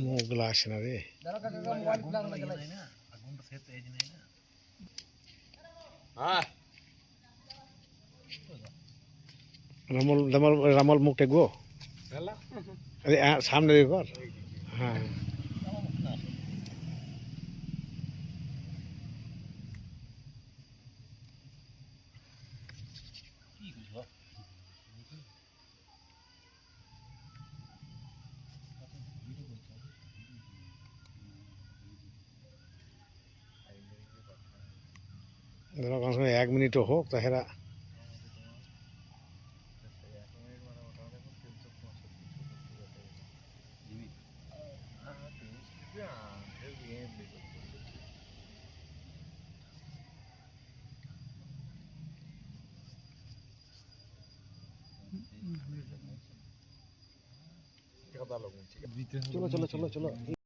মুখগুলো আসে না রে। রামল রামল রামল মুখ টেকবো আরে আ, সামনে কর হ্যাঁ। ধরো এক মিনিটও হোক তাহেরা চলো চলো চলো চলো।